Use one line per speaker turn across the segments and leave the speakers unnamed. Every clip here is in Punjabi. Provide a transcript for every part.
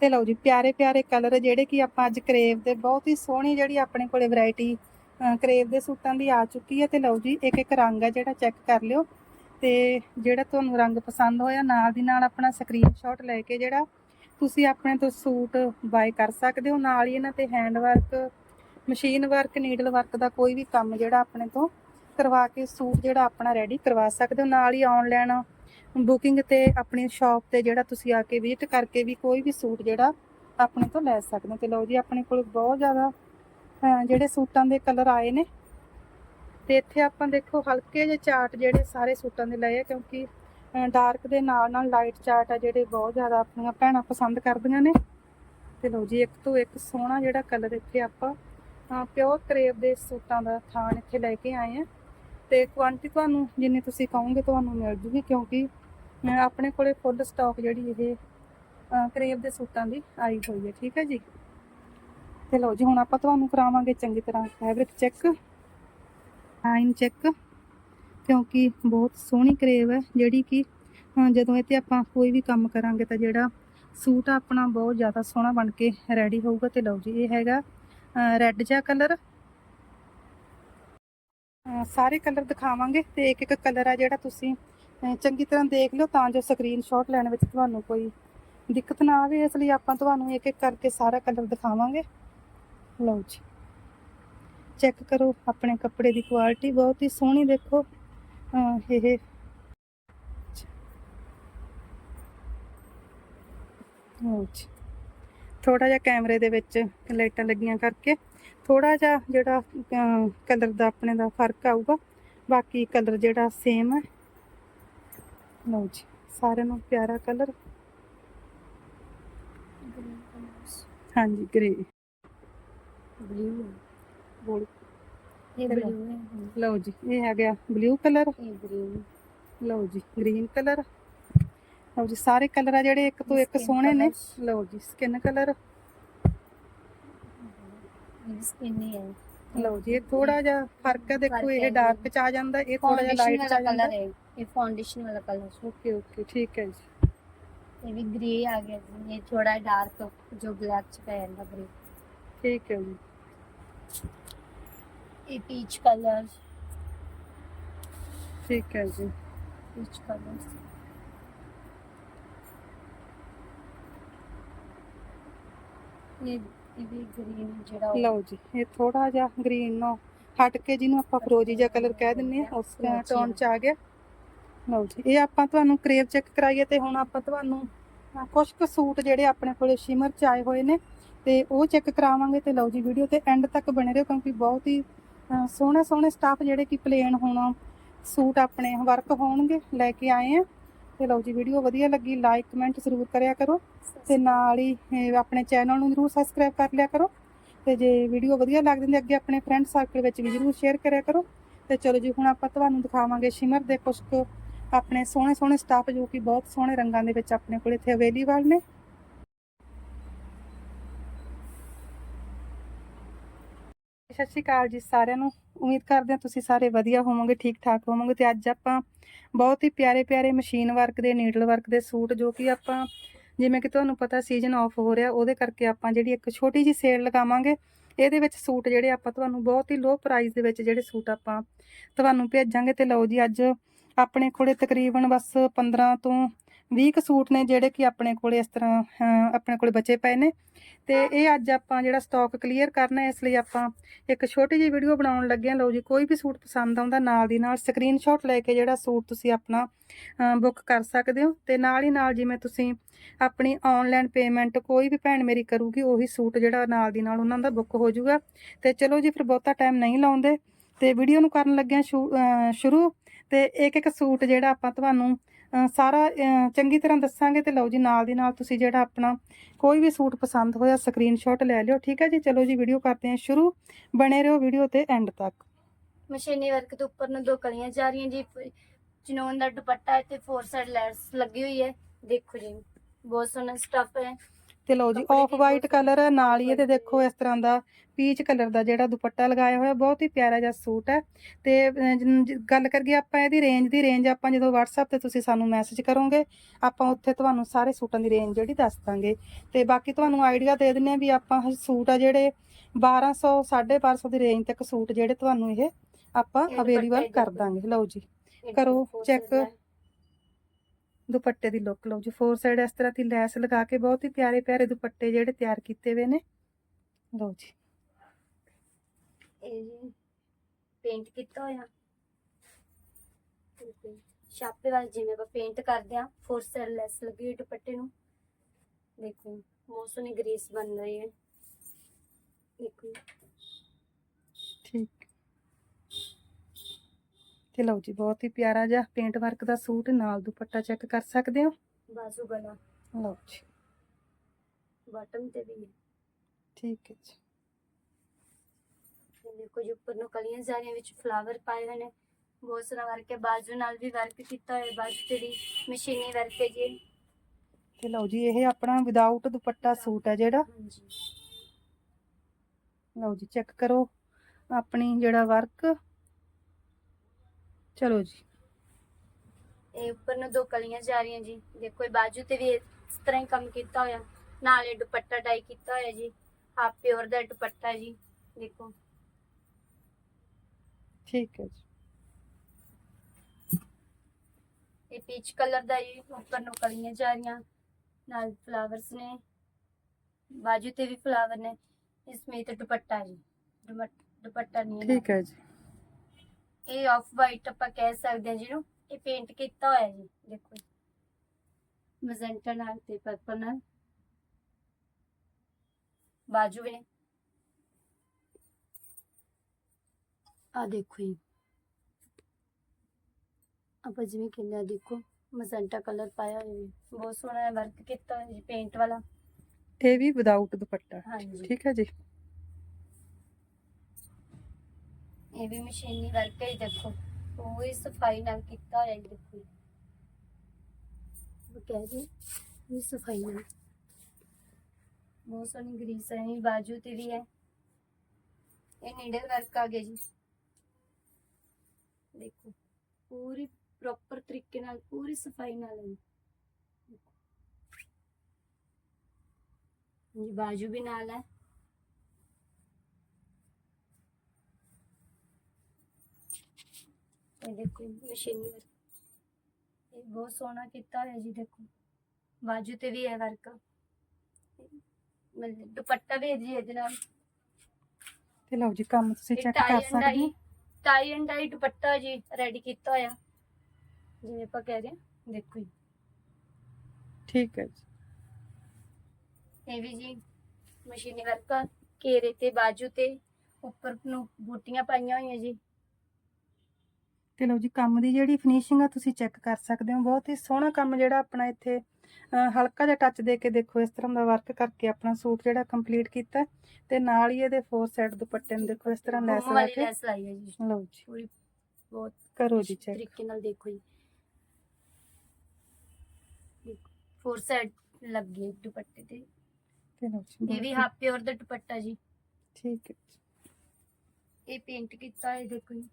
ਤੇ ਲਓ ਜੀ, ਪਿਆਰੇ ਪਿਆਰੇ ਕਲਰ ਜਿਹੜੇ ਕਿ ਆਪਾਂ ਅੱਜ ਕਰੇਵ ਦੇ, ਬਹੁਤ ਹੀ ਸੋਹਣੀ ਜਿਹੜੀ ਆਪਣੇ ਕੋਲੇ ਵੈਰਾਈਟੀ ਕਰੇਵ ਦੇ ਸੂਟਾਂ ਦੀ ਆ ਚੁੱਕੀ ਹੈ ਤੇ ਲਓ ਜੀ, ਇੱਕ ਇੱਕ ਰੰਗ ਆ ਜਿਹੜਾ ਚੈੱਕ ਕਰ ਲਿਓ ਤੇ ਜਿਹੜਾ ਤੁਹਾਨੂੰ ਰੰਗ ਪਸੰਦ ਹੋਇਆ, ਨਾਲ ਦੀ ਨਾਲ ਆਪਣਾ ਸਕਰੀਨਸ਼ਾਟ ਲੈ ਕੇ ਜਿਹੜਾ ਤੁਸੀਂ ਆਪਣੇ ਤੋਂ ਸੂਟ ਬਾਏ ਕਰ ਸਕਦੇ ਹੋ। ਨਾਲ ਹੀ ਇਹਨਾਂ ਤੇ hand work machine work needle work ਦਾ ਕੋਈ ਵੀ ਕੰਮ ਜਿਹੜਾ ਆਪਣੇ ਤੋਂ ਕਰਵਾ ਕੇ ਸੂਟ ਜਿਹੜਾ ਆਪਣਾ ਰੈਡੀ ਕਰਵਾ ਸਕਦੇ ਹੋ। ਨਾਲ ਹੀ ਆਨਲਾਈਨ ਬੁਕਿੰਗ ਤੇ ਆਪਣੀ ਸ਼ਾਪ ਤੇ ਜਿਹੜਾ ਤੁਸੀਂ ਆ ਕੇ ਵਿਜ਼ਿਟ ਕਰਕੇ ਵੀ ਕੋਈ ਵੀ ਸੂਟ ਜਿਹੜਾ ਆਪਣੇ ਤੋਂ ਲੈ ਸਕਦੇ ਹੋ। ਤੇ ਲਓ ਜੀ, ਆਪਣੇ ਕੋਲ ਬਹੁਤ ਜ਼ਿਆਦਾ ਜਿਹੜੇ ਸੂਟਾਂ ਦੇ ਕਲਰ ਆਏ ਨੇ। ਤੇ ਇੱਥੇ ਆਪਾਂ ਦੇਖੋ, ਹਲਕੇ ਜਿਹੇ ਚਾਰਟ ਜਿਹੜੇ ਸਾਰੇ ਸੂਟਾਂ ਦੇ ਲਏ ਆ, ਕਿਉਂਕਿ ਡਾਰਕ ਦੇ ਨਾਲ ਨਾਲ ਲਾਈਟ ਚਾਰਟ ਆ ਜਿਹੜੇ ਬਹੁਤ ਜ਼ਿਆਦਾ ਆਪਣੀਆਂ ਭੈਣਾਂ ਪਸੰਦ ਕਰਦੀਆਂ ਨੇ। ਤੇ ਲਓ ਜੀ, ਇੱਕ ਤੋਂ ਇੱਕ ਸੋਹਣਾ ਜਿਹੜਾ ਕਲਰ ਇੱਥੇ ਆਪਾਂ ਪਿਓਰ ਕਰੇਬ ਦੇ ਸੂਟਾਂ ਦਾ ਥਾਨ ਇੱਥੇ ਲੈ ਕੇ ਆਏ ਆ। ਤੇ ਕੁਆਂਟੀ ਤੁਹਾਨੂੰ ਜਿੰਨੀ ਤੁਸੀਂ ਕਹੋਗੇ, ਤੁਹਾਨੂੰ ਮਿਲ ਜੂਗੀ, ਕਿਉਂਕਿ ਆਪਣੇ ਕੋਲੇ ਫੁੱਲ ਸਟਾਕ ਜਿਹੜੀ ਇਹ ਕਰੇਬ ਦੇ ਸੂਟਾਂ ਦੀ ਆਈ ਹੋਈ ਹੈ, ਠੀਕ ਹੈ ਜੀ? ਤੇ ਲਓ ਜੀ, ਹੁਣ ਆਪਾਂ ਤੁਹਾਨੂੰ ਕਰਾਵਾਂਗੇ ਚੰਗੀ ਤਰ੍ਹਾਂ ਫੈਬਰਿਕ ਚੈੱਕ ਲਾਈਨ ਚੈੱਕ ਕਿਉਂਕਿ ਬਹੁਤ ਸੋਹਣੀ ਕਰੇਬ ਹੈ, ਜਿਹੜੀ ਕਿ ਜਦੋਂ ਇਹ ਤੇ ਆਪਾਂ ਕੋਈ ਵੀ ਕੰਮ ਕਰਾਂਗੇ ਤਾਂ ਜਿਹੜਾ ਸੂਟ ਆ ਆਪਣਾ ਬਹੁਤ ਜ਼ਿਆਦਾ ਸੋਹਣਾ ਬਣ ਕੇ ਰੈਡੀ ਹੋਊਗਾ। ਤੇ ਲਓ ਜੀ, ਇਹ ਹੈਗਾ ਰੈੱਡ ਜਿਹਾ ਕਲਰ ਸਾਰੇ ਕਲਰ ਦਿਖਾਵਾਂਗੇ ਤੇ ਇੱਕ ਇੱਕ ਕਲਰ ਆ ਜਿਹੜਾ ਤੁਸੀਂ ਚੰਗੀ ਤਰ੍ਹਾਂ ਦੇਖ ਲਿਓ ਤਾਂ ਜੋ ਸਕਰੀਨਸ਼ਾਟ ਲੈਣ ਵਿੱਚ ਤੁਹਾਨੂੰ ਕੋਈ ਦਿੱਕਤ ਨਾ ਆਵੇ। ਇਸ ਲਈ ਆਪਾਂ ਤੁਹਾਨੂੰ ਇੱਕ ਇੱਕ ਕਰਕੇ ਸਾਰਾ ਕਲਰ ਦਿਖਾਵਾਂਗੇ। ਲਓ ਜੀ। ਚੈੱਕ ਕਰੋ ਆਪਣੇ ਕੱਪੜੇ ਦੀ ਕੁਆਲਿਟੀ ਬਹੁਤ ਹੀ ਸੋਹਣੀ ਦੇਖੋ। ਇਹ ਜੀ। ਥੋੜਾ ਜਿਹਾ ਕੈਮਰੇ ਦੇ ਵਿੱਚ ਲਾਈਟਾਂ ਲੱਗੀਆਂ ਕਰਕੇ ਥੋੜਾ ਜਿਹਾ ਜਿਹੜਾ ਕਲਰ ਦਾ ਆਪਣੇ ਦਾ ਫ਼ਰਕ ਆਊਗਾ। ਬਾਕੀ ਕਲਰ ਜਿਹੜਾ ਸੇਮ ਹੈ। ਲਓ ਜੀ ਸਾਰਿਆਂ ਨੂੰ ਪਿਆਰਾ ਕਲਰ ਹਾਂਜੀ ਗ੍ਰੇ
ਬਲੂ
ਬੋਲ
ਇਹ। ਬਲੂ ਹੈ
ਲਓ ਜੀ ਇਹ ਆ ਗਿਆ ਬਲੂ ਕਲਰ
ਇਹ ਗ੍ਰੀਨ
ਲਓ ਜੀ ਗ੍ਰੀਨ ਕਲਰ ਲਓ ਜੀ ਸਾਰੇ ਕਲਰ ਆ ਜਿਹੜੇ ਇੱਕ ਤੋਂ ਇੱਕ ਸੋਹਣੇ ਨੇ। ਲਓ ਜੀ ਸਕਿਨ ਕਲਰ
ਸਕਿਨ ਹੀ
ਲਓ ਜੀ ਇਹ ਥੋੜਾ ਜਿਹਾ ਫ਼ਰਕ ਹੈ ਦੇਖੋ ਇਹ ਡਾਰਕ ਚ ਆ ਜਾਂਦਾ ਇਹ ਥੋੜਾ ਜਿਹਾ ਲਾਈਟ ਚ ਆ ਜਾਂਦਾ।
ਇਹ ਫਾਊਂਡੇਸ਼ਨ ਵਾਲਾ ਕਲਰ
ਓਕੇ ਓਕੇ ਠੀਕ ਹੈ ਜੀ।
ਇਹ ਵੀ ਗ੍ਰੇ ਆ ਗਿਆ ਜੀ ਇਹ ਥੋੜਾ ਡਾਰਕ ਜੋ ਬਲੈਕ ਚ ਪੈ ਜਾਂਦਾ ਗ੍ਰੇ
ਠੀਕ ਹੈ ਜੀ।
ਇਹ ਪੀਚ ਕਲਰ
ਠੀਕ ਹੈ ਜੀ।
ਪੀਚ ਕਲਰ ਇਹ ਇਹ ਵੀ ਗ੍ਰੀਨ ਜਿਹੜਾ
ਲਓ ਜੀ ਇਹ ਥੋੜਾ ਜਿਹਾ ਗ੍ਰੀਨ ਨੂੰ ਹਟ ਕੇ ਜਿਹਨੂੰ ਆਪਾਂ ਫਰੋਜੀ ਜਿਹਾ ਕਲਰ ਕਹਿ ਦਿੰਨੇ ਆ ਉਸ ਟੋਨ ਚ ਆ ਗਿਆ। ਲਓ ਜੀ ਇਹ ਆਪਾਂ ਤੁਹਾਨੂੰ ਕਰੇਵ ਚੈੱਕ ਕਰਾਈਏ ਤੇ ਹੁਣ ਆਪਾਂ ਤੁਹਾਨੂੰ ਅਹ, ਕੁਝ ਕੁ ਸੂਟ ਜਿਹੜੇ ਆਪਣੇ ਕੋਲੇ ਸ਼ਿਮਰ ਚ ਆਏ ਹੋਏ ਨੇ ਤੇ ਉਹ ਚੈੱਕ ਕਰਾਵਾਂਗੇ ਤੇ ਲਓ ਜੀ ਵੀਡੀਓ ਤੇ ਐਂਡ ਤੱਕ ਬਣੇ ਰਹੋ ਕਿਉਂਕਿ ਬਹੁਤ ਹੀ ਸੋਹਣੇ ਸੋਹਣੇ ਸਟਾਫ ਜਿਹੜੇ ਕਿ ਪਲੇਨ ਹੋਣਾ ਸੂਟ ਆਪਣੇ ਵਰਕ ਹੋਣਗੇ ਲੈ ਕੇ ਆਏ ਆ। ਤੇ ਲਓ ਜੀ ਵੀਡੀਓ ਵਧੀਆ ਲੱਗੀ ਲਾਈਕ ਕਮੈਂਟ ਜ਼ਰੂਰ ਕਰਿਆ ਕਰੋ ਤੇ ਨਾਲ ਹੀ ਆਪਣੇ ਚੈਨਲ ਨੂੰ ਜ਼ਰੂਰ ਸਬਸਕ੍ਰਾਈਬ ਕਰ ਲਿਆ ਕਰੋ। ਤੇ ਜੇ ਵੀਡੀਓ ਵਧੀਆ ਲੱਗਦੀ ਹੈ ਅੱਗੇ ਆਪਣੇ ਫਰੈਂਡ ਸਰਕਲ ਵਿੱਚ ਵੀ ਜ਼ਰੂਰ ਸ਼ੇਅਰ ਕਰਿਆ ਕਰੋ। ਤੇ ਚਲੋ ਜੀ ਹੁਣ ਆਪਾਂ ਤੁਹਾਨੂੰ ਦਿਖਾਵਾਂਗੇ ਸ਼ਿਮਰ ਦੇ ਕੁਝ ਆਪਣੇ ਸੋਹਣੇ ਸੋਹਣੇ ਸਟਾਫ ਜੋ ਕਿ ਬਹੁਤ ਸੋਹਣੇ ਰੰਗਾਂ ਦੇ ਵਿੱਚ ਆਪਣੇ ਕੋਲ ਇੱਥੇ ਅਵੇਲੇਬਲ ਨੇ। ਸਤਿ ਸ਼੍ਰੀ ਅਕਾਲ ਜੀ ਸਾਰਿਆਂ ਨੂੰ। ਉਮੀਦ ਕਰਦੇ ਹਾਂ ਤੁਸੀਂ ਸਾਰੇ ਵਧੀਆ ਹੋਵੋਗੇ ਠੀਕ ਠਾਕ ਹੋਵੋਗੇ ਤੇ ਅੱਜ ਆਪਾਂ ਬਹੁਤ ਹੀ ਪਿਆਰੇ ਪਿਆਰੇ ਮਸ਼ੀਨ ਵਰਕ ਦੇ ਨੀਡਲ ਵਰਕ ਦੇ ਸੂਟ ਜੋ ਕਿ ਆਪਾਂ ਜਿਵੇਂ ਕਿ ਤੁਹਾਨੂੰ ਪਤਾ ਸੀਜ਼ਨ ਆਫ ਹੋ ਰਿਹਾ, ਉਹਦੇ ਕਰਕੇ ਆਪਾਂ ਜਿਹੜੀ ਇੱਕ ਛੋਟੀ ਜੀ ਸੇਲ ਲਗਾਵਾਂਗੇ। ਇਹਦੇ ਵਿੱਚ ਸੂਟ ਜਿਹੜੇ ਆਪਾਂ ਤੁਹਾਨੂੰ ਬਹੁਤ ਹੀ ਲੋ ਪ੍ਰਾਈਸ ਦੇ ਵਿੱਚ ਜਿਹੜੇ ਸੂਟ ਆਪਾਂ ਤੁਹਾਨੂੰ ਭੇਜਾਂਗੇ ਤੇ ਲਓ ਜੀ ਅੱਜ ਆਪਣੇ ਕੋਲੇ ਤਕਰੀਬਨ ਬਸ 15 ਤੋਂ 20 ਕੁ ਸੂਟ ਨੇ ਜਿਹੜੇ ਕਿ ਆਪਣੇ ਕੋਲੇ ਇਸ ਤਰ੍ਹਾਂ ਆਪਣੇ ਕੋਲੇ ਬਚੇ ਪਏ ਨੇ। ਤੇ ਇਹ ਅੱਜ ਆਪਾਂ ਜਿਹੜਾ ਸਟਾਕ ਕਲੀਅਰ ਕਰਨਾ, ਇਸ ਲਈ ਆਪਾਂ ਇੱਕ ਛੋਟੀ ਜਿਹੀ ਵੀਡੀਓ ਬਣਾਉਣ ਲੱਗੇ ਹਾਂ। ਲਓ ਜੀ, ਕੋਈ ਵੀ ਸੂਟ ਪਸੰਦ ਆਉਂਦਾ, ਨਾਲ ਦੀ ਨਾਲ ਸਕਰੀਨਸ਼ਾਟ ਲੈ ਕੇ ਜਿਹੜਾ ਸੂਟ ਤੁਸੀਂ ਆਪਣਾ ਬੁੱਕ ਕਰ ਸਕਦੇ ਹੋ। ਤੇ ਨਾਲ ਹੀ ਨਾਲ ਜਿਵੇਂ ਤੁਸੀਂ ਆਪਣੀ ਆਨਲਾਈਨ ਪੇਮੈਂਟ ਕੋਈ ਵੀ ਭੈਣ ਮੇਰੀ ਕਰੂਗੀ, ਉਹੀ ਸੂਟ ਜਿਹੜਾ ਨਾਲ ਦੀ ਨਾਲ ਉਹਨਾਂ ਦਾ ਬੁੱਕ ਹੋ ਜਾਊਗਾ। ਤੇ ਚਲੋ ਜੀ, ਫਿਰ ਬਹੁਤਾ ਟਾਈਮ ਨਹੀਂ ਲਾਉਂਦੇ। ਤੇ ਵੀਡੀਓ ਨੂੰ ਕਰਨ ਲੱਗਿਆਂ ਸ਼ੁ- ਸ਼ੁਰੂ। ਤੇ ਇੱਕ ਇੱਕ ਸੂਟ ਜਿਹੜਾ ਆਪਾਂ ਤੁਹਾਨੂੰ ਸਾਰਾ ਚੰਗੀ ਤਰ੍ਹਾਂ ਦੱਸਾਂਗੇ ਤੇ ਲਓ ਜੀ ਨਾਲ ਦੀ ਨਾਲ ਤੁਸੀਂ ਜਿਹੜਾ ਆਪਣਾ ਕੋਈ ਵੀ ਸੂਟ ਪਸੰਦ ਹੋਇਆ ਸਕਰੀਨਸ਼ਾਟ ਲੈ ਲਿਓ, ਠੀਕ ਹੈ ਜੀ? ਚਲੋ ਜੀ ਵੀਡੀਓ ਕਰਦੇ ਹਾਂ ਸ਼ੁਰੂ। ਬਣੇ ਰਹੋ ਵੀਡੀਓ ਤੇ ਐਂਡ ਤੱਕ।
ਮਸ਼ੀਨੀ ਵਰਕ ਦੇ ਉੱਪਰ ਨੂੰ ਦੋ ਕਲੀਆਂ ਜਾ ਰਹੀਆਂ ਜੀ ਚਨੋਨ ਦਾ ਦੁਪੱਟਾ ਹੈ ਤੇ ਫੋਰ ਸਾਈਡ ਲੈਸ ਲੱਗੀ ਹੋਈ ਹੈ, ਦੇਖੋ ਜੀ, ਬਹੁਤ ਸੋਹਣਾ ਸਟੱਫ ਹੈ।
ਤੇ ਲਓ ਜੀ ਆਫ ਵਾਈਟ ਕਲਰ ਹੈ ਨਾਲ ਹੀ ਇਹਦੇ ਦੇਖੋ ਇਸ ਤਰ੍ਹਾਂ ਦਾ ਪੀਚ ਕਲਰ ਦਾ ਜਿਹੜਾ ਦੁਪੱਟਾ ਲਗਾਇਆ ਹੋਇਆ ਬਹੁਤ ਹੀ ਪਿਆਰਾ ਜਿਹਾ ਸੂਟ ਹੈ। ਤੇ ਗੱਲ ਕਰੀਏ ਆਪਾਂ ਇਹਦੀ ਰੇਂਜ ਦੀ ਰੇਂਜ ਆਪਾਂ ਜਦੋਂ WhatsApp ਤੇ ਤੁਸੀਂ ਸਾਨੂੰ ਮੈਸੇਜ ਕਰੋਗੇ ਆਪਾਂ ਉੱਥੇ ਤੁਹਾਨੂੰ ਸਾਰੇ ਸੂਟਾਂ ਦੀ ਰੇਂਜ ਜਿਹੜੀ ਦੱਸ ਦਾਂਗੇ। ਤੇ ਬਾਕੀ ਤੁਹਾਨੂੰ ਆਈਡੀਆ ਦੇ ਦਿੰਨੇ ਆ ਵੀ ਆਪਾਂ ਸੂਟ ਆ ਜਿਹੜੇ 1200 1250 ਦੀ ਰੇਂਜ ਤੱਕ ਸੂਟ ਜਿਹੜੇ ਤੁਹਾਨੂੰ ਇਹ ਆਪਾਂ ਅਵੇਲੇਬਲ ਕਰ। ਦਾਂਗੇ। ਲਓ ਜੀ ਕਰੋ
ਹੈ।
ਦੁਪੱਟੇ ਦੀ ਲੁੱਕ ਲਓ ਜੀ। ਫੋਰ ਸਾਈਡ ਇਸ ਤਰ੍ਹਾਂ ਦੀ ਲੈਸ ਲਗਾ ਕੇ ਬਹੁਤ ਹੀ ਪਿਆਰੇ ਪਿਆਰੇ ਦੁਪੱਟੇ ਜਿਹੜੇ ਤਿਆਰ ਕੀਤੇ ਹੋਏ ਨੇ। ਲਓ ਜੀ।
ਇਹ ਜੀ ਪੇਂਟ ਕੀਤਾ ਹੋਇਆ। ਛਾਪੇ ਵਾਲ ਜਿਵੇਂ ਆਪਾਂ ਪੇਂਟ ਕਰਦੇ ਆ ਫੋਰ ਸਾਈਡ ਲੈਸ ਲੱਗੀ ਹੋਈ ਦੁਪੱਟੇ ਨੂੰ। ਦੇਖੋ, ਬਹੁਤ ਸੋਹਣੀ ਗ੍ਰੇਸ ਬਣ ਰਹੀ ਹੈ। ਦੇਖੋ
ਠੀਕ ਤੇ ਲਓ ਜੀ ਬਹੁਤ ਹੀ ਪਿਆਰਾ ਜਿਹਾ ਪੇਂਟ ਵਰਕ ਦਾ ਸੂਟ ਨਾਲ ਦੁਪੱਟਾ ਚੈੱਕ ਕਰ ਸਕਦੇ ਹੋ?
ਬਾਜ਼ੂ ਗਲਾ।
ਲਓ ਜੀ।
ਬਾਟਮ ਤੇ ਵੀ ਹੈ।
ਠੀਕ ਹੈ ਜੀ।
ਇਹ ਦੇਖੋ ਜੀ ਉੱਪਰ ਨੂੰ ਕਲੀਆਂ ਜਾ ਰਹੀਆਂ ਵਿੱਚ ਫਲਾਵਰ ਪਾਏ ਹੋਏ ਨੇ। ਬਹੁਤ ਸੋਹਣਾ ਵਰਕ ਹੈ। ਬਾਜ਼ੂ ਨਾਲ ਵੀ ਵਰਕ ਕੀਤਾ ਹੋਇਆ ਬਾਜ਼ੂ ਤੇ ਵੀ ਮਸ਼ੀਨੀ ਵਰਕ ਹੈ ਜੀ
ਤੇ ਲਓ ਜੀ ਇਹ ਆਪਣਾ ਵਿਦਆਊਟ ਦੁਪੱਟਾ ਸੂਟ ਹੈ ਜਿਹੜਾ। ਲਓ ਜੀ ਚੈੱਕ ਕਰੋ ਆਪਣੀ ਜਿਹੜਾ ਵਰਕ ਚਲੋ ਜੀ।
ਇਹ ਉੱਪਰ ਨੂੰ ਦੋ ਕਲੀਆਂ ਜਾ ਰਹੀਆਂ ਜੀ। ਦੇਖੋ ਇਹ ਬਾਜੂ ਤੇ ਵੀ ਇਸ ਤਰ੍ਹਾਂ ਹੀ ਕੰਮ ਕੀਤਾ ਹੋਇਆ। ਨਾਲ ਇਹ ਦੁਪੱਟਾ ਡਾਈ ਕੀਤਾ ਹੋਇਆ ਜੀ। ਹਾਫ ਪਿਓਰ ਦਾ ਦੁਪੱਟਾ ਜੀ ਦੇਖੋ।
ਠੀਕ ਹੈ ਜੀ।
ਇਹ ਪੀਚ ਕਲਰ ਦਾ ਜੀ ਉੱਪਰ ਨੂੰ ਕਲੀਆਂ ਜਾ ਰਹੀਆਂ। ਨਾਲ ਫਲਾਵਰਸ ਨੇ। ਬਾਜੂ ਤੇ ਵੀ ਫਲਾਵਰ ਨੇ। ਇਸ ਸਮੇਤ ਦੁਪੱਟਾ ਜੀ। ਦੁਪੱਟ- ਨਹੀਂ
ਠੀਕ ਹੈ ਜੀ।
ਇਹ ਆਫ ਵਾਈਟ ਆਪਾਂ ਕਹਿ ਸਕਦੇ ਹਾਂ ਜਿਹਨੂੰ ਇਹ ਪੇਂਟ ਕੀਤਾ ਹੋਇਆ ਜੀ ਦੇਖੋ। ਮਜ਼ੈਂਟਾ ਨਾਲ ਤੇ ਪਰਪਲ ਨਾਲ। ਬਾਜੂ ਵੀ ਨੇ। ਆ ਦੇਖੋ ਜੀ। ਆਪਾਂ ਜਿਵੇਂ ਆ ਦੇਖੋ ਮਜ਼ੈਂਟਾ ਕਲਰ ਪਾਇਆ ਹੋਇਆ ਬਹੁਤ ਸੋਹਣਾ ਵਰਕ ਕੀਤਾ ਹੋਇਆ ਜੀ ਪੇਂਟ ਵਾਲਾ।
ਇਹ ਵੀ ਵਿਦਆਊਟ ਦੁਪੱਟਾ।
ਹਾਂਜੀ।
ਠੀਕ ਹੈ ਜੀ।
ਇਹ ਵੀ ਮਸ਼ੀਨੀ ਵਰਕ ਹੈ ਜੀ, ਦੇਖੋ। ਪੂਰੀ ਸਫ਼ਾਈ ਨਾਲ ਕੀਤਾ ਹੋਇਆ ਜੀ, ਦੇਖੋ ਉਹ ਕਹਿ ਜੀ ਵੀ ਸਫ਼ਾਈ ਨਾਲ। ਬਹੁਤ ਸੋਹਣੀ ਗਰੀਸ ਹੈ, ਇਹ ਬਾਜੂ ਤੇ ਵੀ ਹੈ। ਇਹ ਨੀਡਲ ਵਰਕ ਆ ਗਿਆ ਜੀ। ਦੇਖੋ, ਪੂਰੀ ਪ੍ਰੋਪਰ ਤਰੀਕੇ ਨਾਲ, ਪੂਰੀ ਸਫ਼ਾਈ ਨਾਲ ਹੈ ਜੀ। ਬਾਜੂ ਵੀ ਨਾਲ ਹੈ। ਇਹ ਦੇਖੋ ਮਸ਼ੀਨੀ ਵਰਕ ਇਹ ਬਹੁਤ ਸੋਹਣਾ ਕੀਤਾ ਹੋਇਆ ਜੀ ਦੇਖੋ। ਬਾਜੂ ਤੇ ਵੀ ਹੈ ਵਰਕ ਮਤਲਬ ਦੁਪੱਟਾ ਵੀ ਹੈ ਜੀ ਇਹਦੇ ਨਾਲ।
ਤੇ ਲਓ ਜੀ ਕੰਮ ਤੁਸੀਂ ਚੈੱਕ ਕਰ ਸਕਦੇ ਹੋ।
ਟਾਈ ਐਂਡ ਡਾਈ ਦੁਪੱਟਾ ਜੀ ਰੈਡੀ ਕੀਤਾ ਹੋਇਆ। ਜਿਵੇਂ ਆਪਾਂ ਕਹਿ ਰਹੇ ਹਾਂ ਦੇਖੋ ਜੀ।
ਠੀਕ ਹੈ ਜੀ।
ਇਹ ਵੀ ਜੀ ਮਸ਼ੀਨੀ ਵਰਕ ਘੇਰੇ ਤੇ ਬਾਜੂ ਤੇ ਉੱਪਰ ਨੂੰ ਬੂਟੀਆਂ ਪਾਈਆਂ ਹੋਈਆਂ ਜੀ।
ਤੇ ਲਓ ਜੀ ਕੰਮ ਦੀ ਜਿਹੜੀ ਫਿਨਿਸ਼ਿੰਗ ਆ ਤੁਸੀਂ ਚੈੱਕ ਕਰ ਸਕਦੇ ਹੋ। ਬਹੁਤ ਹੀ ਸੋਹਣਾ ਕੰਮ ਜਿਹੜਾ ਆਪਣਾ ਇੱਥੇ ਹਲਕਾ ਜਿਹਾ ਟੱਚ ਦੇ ਕੇ ਦੇਖੋ ਇਸ ਤਰ੍ਹਾਂ ਦਾ ਵਰਕ ਕਰਕੇ ਆਪਣਾ ਸੂਟ ਜਿਹੜਾ ਕੰਪਲੀਟ ਕੀਤਾ ਤੇ ਨਾਲ ਹੀ ਇਹਦੇ ਫੋਰ ਸਾਈਡ ਦੁਪੱਟੇ ਨੂੰ ਦੇਖੋ ਇਸ ਤਰ੍ਹਾਂ ਲੈਸ ਲਾ ਕੇ।
ਲੈਸ ਲਾਈ ਹੈ ਜੀ।
ਲਓ ਜੀ।
ਪੂਰੀ ਬਹੁਤ
ਕਰੋ ਜੀ ਚੈੱਕ
ਤਰੀਕੇ ਨਾਲ ਦੇਖੋ ਜੀ। ਫੋਰ ਸਾਈਡ ਲੱਗੀ ਦੁਪੱਟੇ ਤੇ।
ਤੇ ਲਓ ਜੀ
ਇਹ ਵੀ ਹਾਫ ਪਿਓਰ ਦਾ ਦੁਪੱਟਾ ਜੀ।
ਠੀਕ ਹੈ
ਇਹ ਪੇਂਟ ਕੀਤਾ ਹੈ ਦੇਖੋ ਜੀ।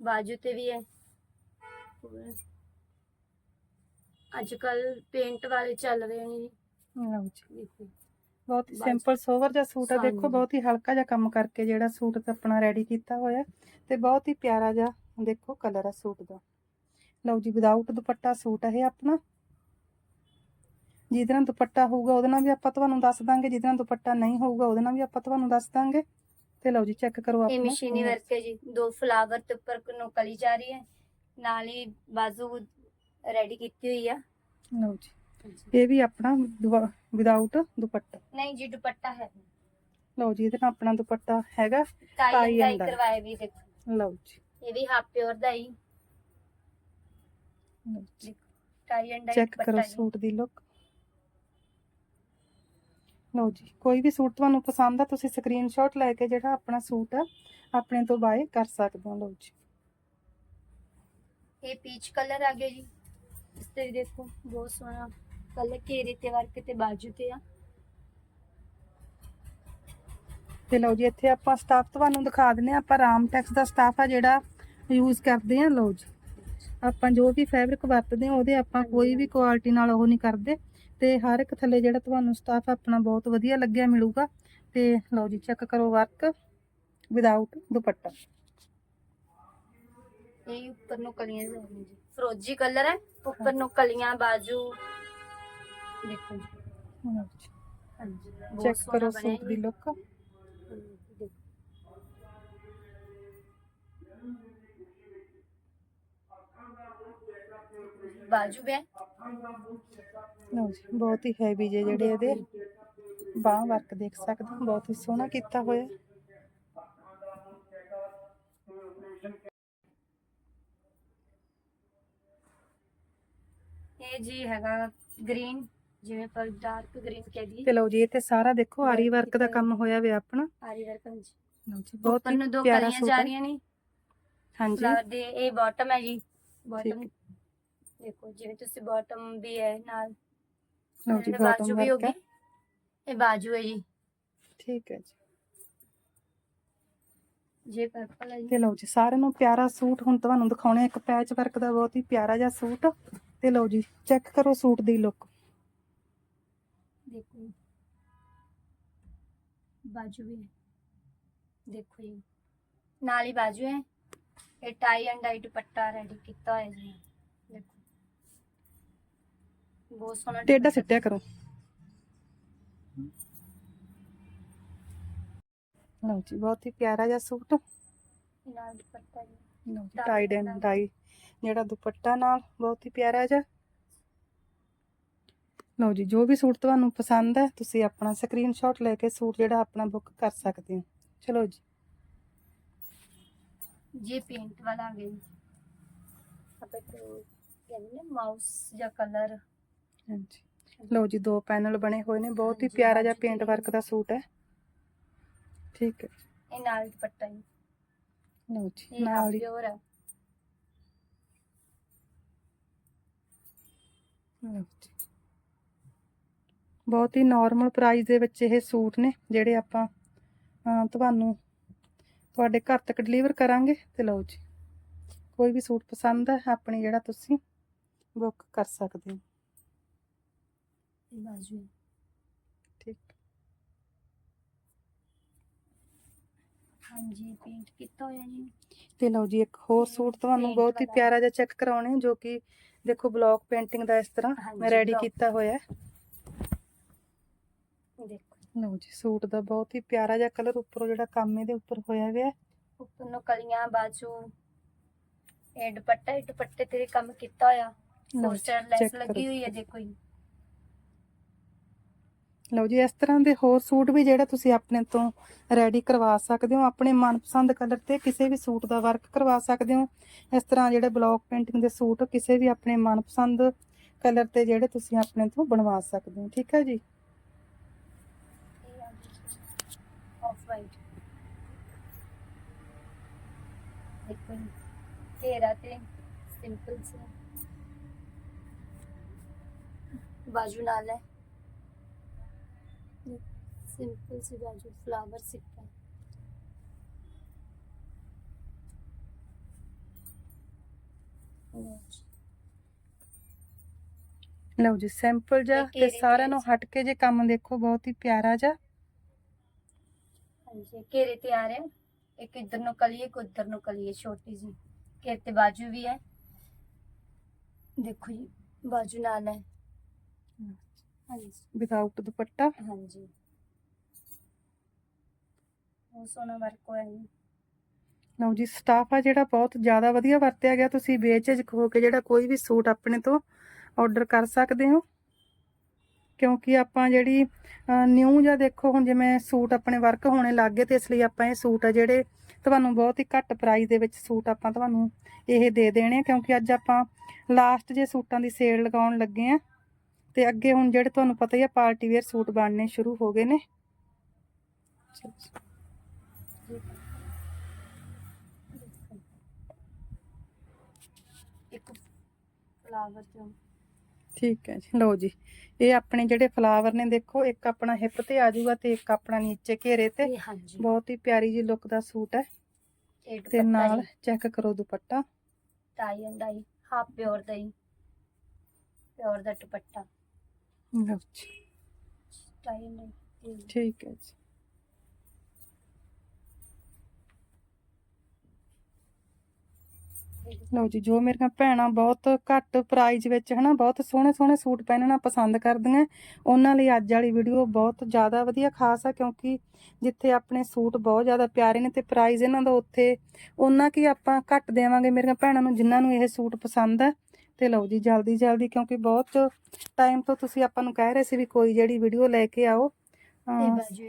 ਬਾਜੂ ਤੇ ਵੀ ਹੈ ਅੱਜ ਕੱਲ ਪੇਂਟ ਵਾਲੇ ਚੱਲ ਰਹੇ ਨੇ ਜੀ।
ਲਓ ਜੀ।
ਦੇਖੋ।
ਬਹੁਤ ਹੀ। ਸਿੰਪਲ ਸੋਵਰ ਜਿਹਾ ਸੂਟ ਆ। ਦੇਖੋ। ਬਹੁਤ ਹੀ ਹਲਕਾ ਜਿਹਾ ਕੰਮ ਕਰਕੇ ਜਿਹੜਾ ਸੂਟ ਆਪਣਾ ਰੈਡੀ ਕੀਤਾ ਹੋਇਆ। ਤੇ ਬਹੁਤ ਹੀ ਪਿਆਰਾ ਜਿਹਾ ਦੇਖੋ ਕਲਰ ਆ ਸੂਟ ਦਾ। ਲਓ ਜੀ ਵਿਦਆਊਟ ਦੁਪੱਟਾ ਸੂਟ ਇਹ ਆਪਣਾ। ਜਿਹਦੇ ਨਾਲ ਦੁਪੱਟਾ ਹੋਊਗਾ ਉਹਦੇ ਨਾਲ ਵੀ ਆਪਾਂ ਤੁਹਾਨੂੰ ਦੱਸ ਦਾਂਗੇ। ਜਿਹਦੇ ਨਾਲ ਦੁਪੱਟਾ ਨਹੀਂ ਹੋਊਗਾ ਉਹਦੇ ਨਾਲ ਵੀ ਆਪਾਂ ਤੁਹਾਨੂੰ ਦੱਸ ਦਾਂਗੇ। ਤੇ ਲਓ ਜੀ ਚੈੱਕ ਕਰੋ
ਇਹ
ਆਪਣਾ
ਮਸ਼ੀਨੀ ਵਰਕ ਹੈ ਜੀ। ਦੋ ਫਲਾਵਰ ਤੇ ਉੱਪਰ ਨੂੰ ਕਲੀ ਜਾ ਰਹੀ ਹੈ। ਨਾਲ ਹੀ ਬਾਜ਼ੂ ਰੈਡੀ ਕੀਤੀ ਹੋਈ ਆ।
ਲਓ ਜੀ। ਇਹ ਵੀ ਆਪਣਾ ਵਿਦਆਊਟ ਦੁਪੱਟਾ।
ਨਹੀਂ ਜੀ ਦੁਪੱਟਾ ਹੈ।
ਲਓ ਜੀ ਇਹਦੇ ਨਾਲ ਆਪਣਾ ਦੁਪੱਟਾ ਹੈਗਾ
ਟਾਈ
dye।
ਕਰਵਾਏ ਵੀ ਦੇਖੋ।
ਲਓ ਜੀ।
ਇਹ ਵੀ ਹਾਫ ਪਿਓਰ ਦਾ ਹੀ।
ਲਓ ਜੀ।
ਟਾਈ ਐਂਡ
ਚੈੱਕ ਕਰੋ ਸੂਟ ਦੀ ਲੁੱਕ ਲਓ ਜੀ ਕੋਈ ਵੀ ਸੂਟ ਤੁਹਾਨੂੰ ਪਸੰਦ ਆ ਤੁਸੀਂ ਸਕਰੀਨਸ਼ਾਟ ਲੈ ਕੇ ਜਿਹੜਾ ਆਪਣਾ ਸੂਟ ਆ ਆਪਣੇ ਤੋਂ ਬਾਏ ਕਰ ਸਕਦੇ ਹੋ ਲਓ ਜੀ।
ਇਹ ਪੀਚ ਕਲਰ ਆ ਗਿਆ ਜੀ। ਇਸ ਤੇ ਵੀ ਦੇਖੋ ਬਹੁਤ ਸੋਹਣਾ ਕਲਰ ਘੇਰੇ ਤੇ ਵਰਕ ਤੇ ਬਾਜੂ ਤੇ ਆ।
ਤੇ ਲਓ ਜੀ ਇੱਥੇ ਆਪਾਂ ਸਟਾਫ ਤੁਹਾਨੂੰ ਦਿਖਾ ਦਿੰਨੇ ਆ ਆਪਾਂ ਰਾਮਟੈਕਸ ਦਾ ਸਟਾਫ ਆ ਜਿਹੜਾ ਯੂਜ਼ ਕਰਦੇ ਆ ਲਓ ਜੀ। ਆਪਾਂ ਜੋ ਵੀ ਫੈਬਰਿਕ ਵਰਤਦੇ ਆ ਉਹਦੇ ਆਪਾਂ ਕੋਈ ਵੀ ਕੁਆਲਿਟੀ ਨਾਲ ਉਹ ਨਹੀਂ ਕਰਦੇ। ਤੇ ਹਰ ਇੱਕ ਥੱਲੇ ਜਿਹੜਾ ਤੁਹਾਨੂੰ ਸਟਾਫ ਆਪਣਾ ਬਹੁਤ ਵਧੀਆ ਲੱਗਿਆ ਮਿਲੂਗਾ। ਤੇ ਲਓ ਜੀ ਚੈੱਕ ਕਰੋ ਵਰਕ ਵਿਦਆਊਟ ਦੁਪੱਟਾ।
ਇਹ ਉੱਪਰ ਨੂੰ ਕਲੀਆਂ ਜਾ ਰਹੀਆਂ ਜੀ। ਫਰੋਜੀ ਕਲਰ ਹੈ ਉੱਪਰ ਨੂੰ ਕਲੀਆਂ ਬਾਜੂ। ਦੇਖੋ ਹਾਂਜੀ।
ਚੈੱਕ ਕਰੋ ਸੂਟ ਦੀ। ਲੁੱਕ।
ਬਾਜੂ ਹੈ।
ਲਓ ਜੀ ਬਹੁਤ ਹੀ ਹੈਵੀ ਜੇ ਜਿਹੜੇ ਇਹਦੇ ਬਾਹ ਵਰਕ ਦੇਖ ਸਕਦੇ ਹੋ ਬਹੁਤ ਹੀ ਸੋਹਣਾ ਕੀਤਾ ਹੋਇਆ।
ਇਹ ਜੀ ਹੈਗਾ ਗ੍ਰੀਨ ਜਿਵੇਂ ਪਰ ਡਾਰਕ ਗ੍ਰੀਨ ਕਹਿ ਦਈਏ।
ਤੇ ਲਓ ਜੀ ਇਹ ਤੇ ਸਾਰਾ ਦੇਖੋ ਆਰੀ ਵਰਕ ਦਾ ਕੰਮ ਹੋਇਆ ਹੋਇਆ ਆਪਣਾ।
ਆਰੀ ਵਰਕ ਹਾਂਜੀ।
ਲਓ ਜੀ ਬਹੁਤ ਹੀ
ਦੋ
ਪਿਆਰਾ ਸੂਟ
ਜਾ ਰਹੀਆਂ ਨੇ।
ਹਾਂਜੀ।
ਫਲਾਵਰ ਦੇ ਇਹ ਬਾਟਮ ਹੈ ਜੀ। ਬਾਟਮ ਦੇਖੋ ਜਿਵੇਂ ਤੁਸੀਂ ਬਾਟਮ ਵੀ ਹੈ ਨਾਲ
ਲਓ ਜੀ
ਬਾਜੂ ਵੀ
ਹੈ
ਹੋਗੀ ਇਹ ਬਾਜੂ ਹੈ ਜੀ।
ਠੀਕ ਹੈ ਜੀ।
ਜੇ ਪਰਪਲ ਹੈ ਜੀ।
ਤੇ ਲਓ ਜੀ ਸਾਰਿਆਂ ਨੂੰ ਪਿਆਰਾ ਸੂਟ ਹੁਣ ਤੁਹਾਨੂੰ ਦਿਖਾਉਣਾ ਇੱਕ ਪੈਚ ਵਰਕ ਦਾ ਬਹੁਤ ਹੀ ਪਿਆਰਾ ਜਿਹਾ ਸੂਟ। ਤੇ ਲਓ ਜੀ ਚੈੱਕ ਕਰੋ ਸੂਟ ਦੀ ਲੁੱਕ
ਦੇਖੋ ਜੀ। ਬਾਜੂ ਵੀ ਹੈ। ਦੇਖੋ ਜੀ। ਨਾਲ ਹੀ ਬਾਜੂ ਹੈ। ਇਹ ਟਾਈ ਐਂਡ ਡਾਈ ਦੁਪੱਟਾ ਰੈਡੀ ਕੀਤਾ ਹੋਇਆ ਜੀ।
ਟੇਡਾ ਸਿੱਟਿਆ ਕਰੋ। ਲਓ ਜੀ ਬਹੁਤ ਹੀ ਪਿਆਰਾ ਜਿਹਾ ਸੂਟ।
ਨਾਲ ਦੁਪੱਟਾ ਜੀ
ਲਓ ਜੀ ਟਾਈ ਜਿਹੜਾ ਦੁਪੱਟਾ ਨਾਲ ਬਹੁਤ ਹੀ ਪਿਆਰਾ ਜਿਹਾ। ਲਓ ਜੀ ਜੋ ਵੀ ਸੂਟ ਤੁਹਾਨੂੰ ਪਸੰਦ ਹੈ ਤੁਸੀਂ ਆਪਣਾ ਸਕਰੀਨਸ਼ਾਟ ਲੈ ਕੇ ਸੂਟ ਜਿਹੜਾ ਆਪਣਾ ਬੁੱਕ ਕਰ ਸਕਦੇ ਹੋ। ਚਲੋ ਜੀ।
ਜੇ ਪੇਂਟ ਵਾਲਾ ਆ ਗਿਆ ਆਪਾਂ ਇੱਕ ਮਾਊਸ ਜਾਂ ਕਲਰ
ਹਾਂਜੀ। ਲਓ ਜੀ ਦੋ ਪੈਨਲ ਬਣੇ ਹੋਏ ਨੇ। ਬਹੁਤ ਹੀ ਪਿਆਰਾ ਜਿਹਾ ਪੇਂਟ ਵਰਕ ਦਾ ਸੂਟ ਹੈ। ਠੀਕ ਹੈ।
ਇਹ ਨਾਲ ਦੁਪੱਟਾ ਜੀ।
ਲਓ ਜੀ ਨਾਲ ਹੀ।
ਪਿਓਰ ਹੈ
ਲਓ ਜੀ। ਬਹੁਤ ਹੀ ਨਾਰਮਲ ਪ੍ਰਾਈਸ ਦੇ ਵਿੱਚ ਇਹ ਸੂਟ ਨੇ ਜਿਹੜੇ ਆਪਾਂ ਤੁਹਾਨੂੰ ਤੁਹਾਡੇ ਘਰ ਤੱਕ ਡਿਲੀਵਰ ਕਰਾਂਗੇ। ਤੇ ਲਓ ਜੀ ਕੋਈ ਵੀ ਸੂਟ ਪਸੰਦ ਹੈ ਆਪਣੀ ਜਿਹੜਾ ਤੁਸੀਂ ਬੁੱਕ ਕਰ ਸਕਦੇ ਹੋ।
ਬਾਜੂ ਹੈ
ਠੀਕ
ਹਾਂਜੀ ਪੇਂਟ ਕੀਤਾ ਹੋਇਆ ਜੀ?
ਤੇ ਲਓ ਜੀ ਇੱਕ ਹੋਰ ਸੂਟ ਤੁਹਾਨੂੰ
Paint
ਬਹੁਤ ਹੀ
ਵਾਲਾ।
ਪਿਆਰਾ ਜਿਹਾ ਚੈੱਕ ਕਰਾਉਣੇ ਜੋ ਕਿ ਦੇਖੋ ਬਲੌਕ ਪੇਂਟਿੰਗ ਦਾ ਇਸ ਤਰ੍ਹਾਂ
ਹਾਂਜੀ,
ਰੈਡੀ
block।
ਕੀਤਾ ਹੋਇਆ ਹੈ।
ਦੇਖੋ।
ਲਓ ਜੀ ਸੂਟ ਦਾ ਬਹੁਤ ਹੀ ਪਿਆਰਾ ਜਿਹਾ ਕਲਰ ਉੱਪਰੋਂ ਜਿਹੜਾ ਕੰਮ ਇਹਦੇ ਉੱਪਰ ਹੋਇਆ ਹੋਇਆ ਹੈ।
ਉੱਪਰ ਨੂੰ ਕਲੀਆਂ ਬਾਜੂ ਇਹ ਦੁਪੱਟਾ ਇਹ ਦੁਪੱਟੇ ਤੇ ਕੰਮ ਕੀਤਾ ਹੋਇਆ।
ਲਓ
ਫੋਰ
check
ਲੈਸ
ਕਰੋ
ਲੱਗੀ ਹੋਈ ਹੈ ਦੇਖੋ ਜੀ।
ਲਓ ਜੀ, ਇਸ ਤਰ੍ਹਾਂ ਦੇ ਹੋਰ ਸੂਟ ਵੀ ਜਿਹੜਾ ਤੁਸੀਂ ਆਪਣੇ ਤੋਂ ਰੈਡੀ ਕਰਵਾ ਸਕਦੇ ਹੋ, ਆਪਣੇ ਮਨਪਸੰਦ ਕਲਰ ਤੇ ਕਿਸੇ ਵੀ ਸੂਟ ਦਾ ਵਰਕ ਕਰਵਾ ਸਕਦੇ ਹੋ। ਇਸ ਤਰ੍ਹਾਂ ਜਿਹੜੇ ਬਲੌਕ ਪੇਂਟਿੰਗ ਦੇ ਸੂਟ ਕਿਸੇ ਵੀ ਆਪਣੇ ਮਨਪਸੰਦ ਕਲਰ ਤੇ ਜਿਹੜੇ ਤੁਸੀਂ ਆਪਣੇ ਤੋਂ ਬਣਵਾ ਸਕਦੇ ਹੋ, ਠੀਕ ਹੈ ਜੀ?
ਆਫ ਵਾਈਟ ਦੇਖੋ ਤੇਰਾ ਤੇ ਸਿੰਪਲ ਸੀ। ਬਾਜੂ ਨਾਲ ਹੈ। ਸਿੰਪਲ ਸੀ ਬਾਜੂ ਫਲਾਵਰ ਸਿੱਕਾ
ਲਓ ਜੀ ਸਿੰਪਲ ਜਿਹਾ
ਇਹ
ਤੇ
ਘੇਰੇ
ਸਾਰਿਆਂ ਨੂੰ
ਤੇ-
ਹਟ ਕੇ ਜੇ ਕੰਮ ਦੇਖੋ ਬਹੁਤ ਹੀ ਪਿਆਰਾ ਜਿਹਾ
ਹਾਂਜੀ ਘੇਰੇ ਤੇ ਆ ਰਿਹਾ ਇੱਕ ਇੱਧਰ ਨੂੰ ਕਲੀ ਇੱਕ ਉੱਧਰ ਨੂੰ ਕਲੀ ਹੈ ਛੋਟੀ ਜੀ ਘੇਰੇ ਤੇ ਬਾਜੂ ਵੀ ਹੈ ਦੇਖੋ ਜੀ ਬਾਜੂ ਨਾਲ ਹੈ ਹਾਂਜੀ
ਵਿਦਆਊਟ ਦੁਪੱਟਾ
ਹਾਂਜੀ ਬਹੁਤ ਸੋਹਣਾ ਵਰਕ ਹੋਇਆ ਜੀ
ਲਓ ਜੀ ਸਟਾਫ ਆ ਜਿਹੜਾ ਬਹੁਤ ਜ਼ਿਆਦਾ ਵਧੀਆ ਵਰਤਿਆ ਗਿਆ ਤੁਸੀਂ ਬੇਝਿਜਕ ਹੋ ਕੇ ਜਿਹੜਾ ਕੋਈ ਵੀ ਸੂਟ ਆਪਣੇ ਤੋਂ ਆਰਡਰ ਕਰ ਸਕਦੇ ਹੋ। ਕਿਉਂਕਿ ਆਪਾਂ ਜਿਹੜੀ ਨਿਊ ਜਾਂ ਦੇਖੋ ਹੁਣ ਜਿਵੇਂ ਸੂਟ ਆਪਣੇ ਵਰਕ ਹੋਣੇ ਲੱਗ ਗਏ ਤੇ ਇਸ ਲਈ ਆਪਾਂ ਇਹ ਸੂਟ ਆ ਜਿਹੜੇ ਤੁਹਾਨੂੰ ਬਹੁਤ ਹੀ ਘੱਟ ਪ੍ਰਾਈਸ ਦੇ ਵਿੱਚ ਸੂਟ ਆਪਾਂ ਤੁਹਾਨੂੰ ਇਹ ਦੇ ਦੇਣੇ ਕਿਉਂਕਿ ਅੱਜ ਆਪਾਂ ਲਾਸਟ ਜੇ ਸੂਟਾਂ ਦੀ ਸੇਲ ਲਗਾਉਣ ਲੱਗੇ ਆ ਤੇ ਅੱਗੇ ਹੁਣ ਜਿਹੜੇ ਤੁਹਾਨੂੰ ਪਤਾ ਹੀ ਆ ਪਾਰਟੀ ਵੇਅਰ ਸੂਟ ਬਣਨੇ ਸ਼ੁਰੂ ਹੋ ਗਏ ਨੇ
ਇੱਕ ਫਲਾਵਰ
ਠੀਕ ਹੈ ਜੀ ਲਓ ਜੀ ਇਹ ਆਪਣੇ ਜਿਹੜੇ ਫਲਾਵਰ ਨੇ ਦੇਖੋ ਇੱਕ ਆਪਣਾ ਹਿੱਪ ਤੇ ਆ ਜਾਊਗਾ ਤੇ ਇੱਕ ਆਪਣਾ ਨੀਚੇ ਘੇਰੇ ਤੇ।
ਇਹ ਹਾਂਜੀ।
ਬਹੁਤ ਹੀ ਪਿਆਰੀ ਜੀ ਲੁੱਕ ਦਾ ਸੂਟ ਹੈ।
ਇਹ
ਤੇ ਨਾਲ ਚੈੱਕ ਕਰੋ ਦੁਪੱਟਾ।
Tie and dye half pure ਦਾ ਹੀ। ਪਿਓਰ ਦਾ ਦੁਪੱਟਾ।
ਲਓ ਜੀ।
ਟਾਈ ਐਂਡ ਡਾਈ
ਠੀਕ ਹੈ ਜੀ। ਲਓ ਜੀ ਜੋ ਮੇਰੀਆਂ ਭੈਣਾਂ ਬਹੁਤ ਘੱਟ ਪ੍ਰਾਈਜ਼ ਵਿੱਚ ਹਨਾ ਬਹੁਤ ਸੋਹਣੇ ਸੋਹਣੇ ਸੂਟ ਪਹਿਨਣਾ ਪਸੰਦ ਕਰਦੀਆਂ। ਉਹਨਾਂ ਲਈ ਅੱਜ ਵਾਲੀ ਵੀਡੀਓ ਬਹੁਤ ਜ਼ਿਆਦਾ ਵਧੀਆ ਖਾਸ ਆ ਕਿਉਂਕਿ ਜਿੱਥੇ ਆਪਣੇ ਸੂਟ ਬਹੁਤ ਜ਼ਿਆਦਾ ਪਿਆਰੇ ਨੇ ਤੇ ਪ੍ਰਾਈਜ਼ ਇਹਨਾਂ ਦਾ ਉੱਥੇ ਉਹਨਾਂ ਕੀ ਆਪਾਂ ਘੱਟ ਦੇਵਾਂਗੇ ਮੇਰੀਆਂ ਭੈਣਾਂ ਨੂੰ ਜਿਨ੍ਹਾਂ ਨੂੰ ਇਹ ਸੂਟ ਪਸੰਦ ਆ। ਤੇ ਲਓ ਜੀ ਜਲਦੀ ਜਲਦੀ ਕਿਉਂਕਿ ਬਹੁਤ ਟਾਈਮ ਤੋਂ ਤੁਸੀਂ ਆਪਾਂ ਨੂੰ ਕਹਿ ਰਹੇ ਸੀ ਵੀ ਕੋਈ ਜਿਹੜੀ ਵੀਡੀਓ ਲੈ ਕੇ ਆਓ।
ਇਹ
ਅਮ,
ਬਾਜੂ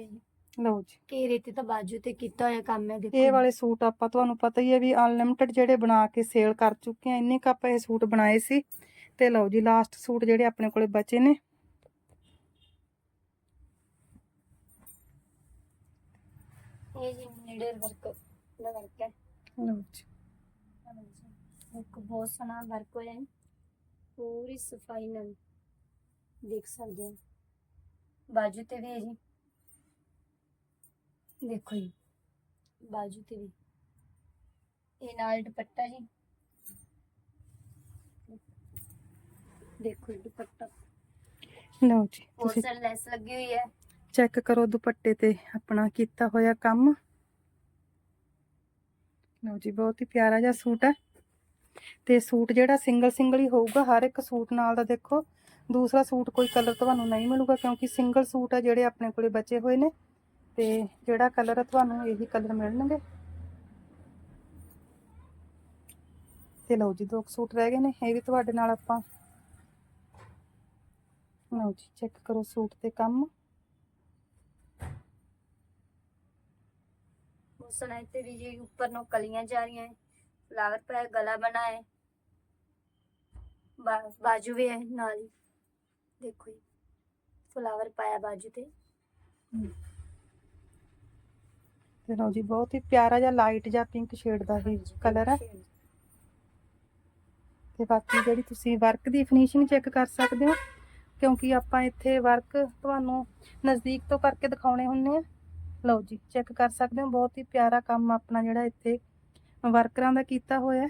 ਲਓ ਜੀ।
ਘੇਰੇ ਤੇ ਤਾਂ ਬਾਜੂ ਤੇ ਕੀਤਾ ਹੋਇਆ ਕੰਮ ਹੈ ਦੇਖੋ।
ਇਹ ਵਾਲੇ ਸੂਟ ਆਪਾਂ ਤੁਹਾਨੂੰ ਪਤਾ ਹੀ ਹੈ ਵੀ ਅਨਲਿਮਿਟਿਡ ਜਿਹੜੇ ਬਣਾ ਕੇ ਸੇਲ ਕਰ ਚੁੱਕੇ ਆ ਇੰਨੇ ਕੁ ਆਪਾਂ ਇਹ ਸੂਟ ਬਣਾਏ ਸੀ। ਤੇ ਲਓ ਜੀ ਲਾਸਟ ਸੂਟ ਜਿਹੜੇ ਆਪਣੇ ਕੋਲੇ ਬਚੇ ਨੇ।
ਇਹ ਜੀ ਨੀਡਲ ਵਰਕ ਦਾ ਵਰਕ ਹੈ।
ਲਓ ਜੀ।
ਇੱਕ ਬਹੁਤ ਸੋਹਣਾ ਵਰਕ ਹੋਇਆ ਹੈ। ਪੂਰੀ ਸਫ਼ਾਈ ਨਾਲ ਦੇਖ ਸਕਦੇ ਹੋ। ਬਾਜੂ ਤੇ ਵੀ ਹੈ ਜੀ। ਦੇਖੋ ਜੀ ਬਾਜੂ ਤੇ ਵੀ। ਇਹ ਨਾਲ ਦੁਪੱਟਾ ਜੀ। ਦੇਖੋ ਜੀ ਦੁਪੱਟਾ।
ਲਓ ਜੀ ਤੁਸੀਂ
ਲੈਸ ਲੱਗੀ ਹੋਈ ਹੈ?
ਚੈੱਕ ਕਰੋ ਦੁਪੱਟੇ ਤੇ ਆਪਣਾ ਕੀਤਾ ਹੋਇਆ ਕੰਮ। ਲਓ ਜੀ ਬਹੁਤ ਹੀ ਪਿਆਰਾ ਜਿਹਾ ਸੂਟ ਹੈ। ਤੇ ਸੂਟ ਜਿਹੜਾ ਸਿੰਗਲ ਸਿੰਗਲ ਹੀ ਹੋਊਗਾ ਹਰ ਇੱਕ ਸੂਟ ਨਾਲ ਦਾ ਦੇਖੋ। ਦੂਸਰਾ ਸੂਟ ਕੋਈ ਕਲਰ ਤੁਹਾਨੂੰ ਨਹੀਂ ਮਿਲੂਗਾ ਕਿਉਂਕਿ ਸਿੰਗਲ ਸੂਟ ਹੈ ਜਿਹੜੇ ਆਪਣੇ ਕੋਲੇ ਬਚੇ ਹੋਏ ਨੇ। ਤੇ ਜਿਹੜਾ ਕਲਰ ਹੈ ਤੁਹਾਨੂੰ ਇਹੀ ਕਲਰ ਮਿਲਣਗੇ। ਤੇ ਲਓ ਜੀ ਦੋ ਸੂਟ ਰਹਿ ਗਏ ਨੇ ਇਹ ਵੀ ਤੁਹਾਡੇ ਨਾਲ ਆਪਾਂ। ਲਓ ਜੀ ਚੈੱਕ ਕਰੋ ਸੂਟ ਤੇ ਕੰਮ।
ਮੁਸਨਾ ਤੇ ਵੀ ਜੀ ਉੱਪਰ ਨੂੰ ਕਲੀਆਂ ਜਾ ਰਹੀਆਂ ਹੈ ਫਲਾਵਰ ਪਾ ਹੈ, ਗਲਾ ਬਣਾ ਹੈ ਬਾਜੂ ਵੀ ਹੈ ਨਾਲ ਹੀ। ਦੇਖੋ ਜੀ ਫਲਾਵਰ ਪਾਇਆ ਬਾਜੂ ਤੇ।
ਤੇ ਲਓ ਜੀ ਬਹੁਤ ਹੀ ਪਿਆਰਾ ਜਿਹਾ ਲਾਈਟ ਜਿਹਾ ਪਿੰਕ ਸ਼ੇਡ ਦਾ ਹੀ ਕਲਰ ਹੈ। ਤੇ ਬਾਕੀ ਜਿਹੜੀ ਤੁਸੀਂ ਵਰਕ ਦੀ ਫਿਨਿਸ਼ਿੰਗ ਚੈੱਕ ਕਰ ਸਕਦੇ ਹੋ ਕਿਉਂਕਿ ਆਪਾਂ ਇੱਥੇ ਵਰਕ ਤੁਹਾਨੂੰ ਨਜ਼ਦੀਕ ਤੋਂ ਕਰਕੇ ਦਿਖਾਉਣੇ ਹੁੰਦੇ ਆ। ਲਓ ਜੀ ਚੈੱਕ ਕਰ ਸਕਦੇ ਹੋ ਬਹੁਤ ਹੀ ਪਿਆਰਾ ਕੰਮ ਆਪਣਾ ਜਿਹੜਾ ਇੱਥੇ ਵਰਕਰਾਂ ਦਾ ਕੀਤਾ ਹੋਇਆ ਹੈ।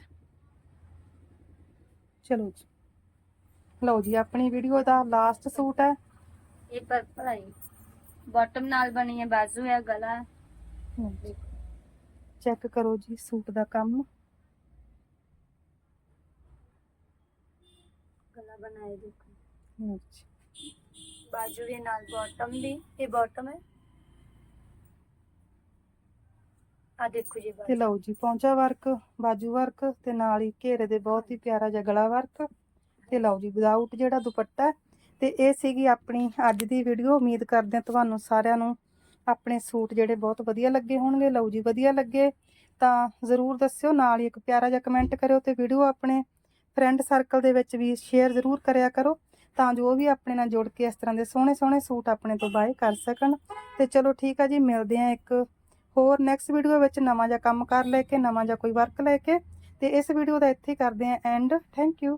ਚਲੋ ਜੀ। ਲਓ ਜੀ ਆਪਣੀ ਵੀਡੀਓ ਦਾ ਲਾਸਟ ਸੂਟ ਹੈ।
ਇਹ ਪਰਪਲ ਹੈ ਬਾਟਮ ਨਾਲ ਬਣੀ ਹੈ ਬਾਜ਼ੂ ਹੈ ਗਲਾ
ਚੈੱਕ ਕਰੋ ਜੀ ਸੂਟ ਦਾ ਕੰਮ।
ਗਲਾ ਬਣਾਇਆ ਦੇਖੋ। ਬਾਜੂ ਹੈ ਨਾਲ ਬਾਟਮ ਵੀ ਇਹ ਬਾਟਮ ਹੈ। ਆ ਦੇਖੋ ਜੀ
ਤੇ
ਬਾਜੂ
ਲਓ ਜੀ ਪੌਂਚਾ ਵਰਕ ਬਾਜੂ ਵਰਕ ਤੇ ਨਾਲ ਹੀ ਘੇਰੇ ਦੇ ਬਹੁਤ ਹੀ ਪਿਆਰਾ ਜਿਹਾ ਗਲਾ ਵਰਕ। ਤੇ ਲਓ ਜੀ ਵਿਦਆਊਟ ਜਿਹੜਾ ਦੁਪੱਟਾ ਹੈ। ਤੇ ਇਹ ਸੀਗੀ ਆਪਣੀ ਅੱਜ ਦੀ ਵੀਡੀਓ ਉਮੀਦ ਕਰਦੇ ਹਾਂ ਤੁਹਾਨੂੰ ਸਾਰਿਆਂ ਨੂੰ ਆਪਣੇ ਸੂਟ ਜਿਹੜੇ ਬਹੁਤ ਵਧੀਆ ਲੱਗੇ ਹੋਣਗੇ, ਲਓ ਜੀ ਵਧੀਆ ਲੱਗੇ। ਤਾਂ ਜ਼ਰੂਰ ਦੱਸਿਓ, ਨਾਲ ਹੀ ਇੱਕ ਪਿਆਰਾ ਜਿਹਾ ਕਮੈਂਟ ਕਰਿਓ ਤੇ ਵੀਡੀਓ ਆਪਣੇ ਫਰੈਂਡ ਸਰਕਲ ਦੇ ਵਿੱਚ ਵੀ ਸ਼ੇਅਰ ਜ਼ਰੂਰ ਕਰਿਆ ਕਰੋ ਤਾਂ ਜੋ ਉਹ ਵੀ ਆਪਣੇ ਨਾਲ ਜੁੜ ਕੇ ਇਸ ਤਰ੍ਹਾਂ ਦੇ ਸੋਹਣੇ ਸੋਹਣੇ ਸੂਟ ਆਪਣੇ ਤੋਂ ਬਾਏ ਕਰ ਸਕਣ। ਤੇ ਚਲੋ ਠੀਕ ਆ ਜੀ, ਮਿਲਦੇ ਆ ਇੱਕ ਹੋਰ ਨੈਕਸਟ ਵੀਡੀਓ ਵਿੱਚ ਨਵਾਂ ਜਿਹਾ ਕੰਮ ਕਰ ਲੈ ਕੇ, ਨਵਾਂ ਜਿਹਾ ਕੋਈ ਵਰਕ ਲੈ ਕੇ। ਤੇ ਇਸ ਵੀਡੀਓ ਦਾ ਇੱਥੇ ਕਰਦੇ ਆ ਐਂਡ ਥੈਂਕ ਯੂ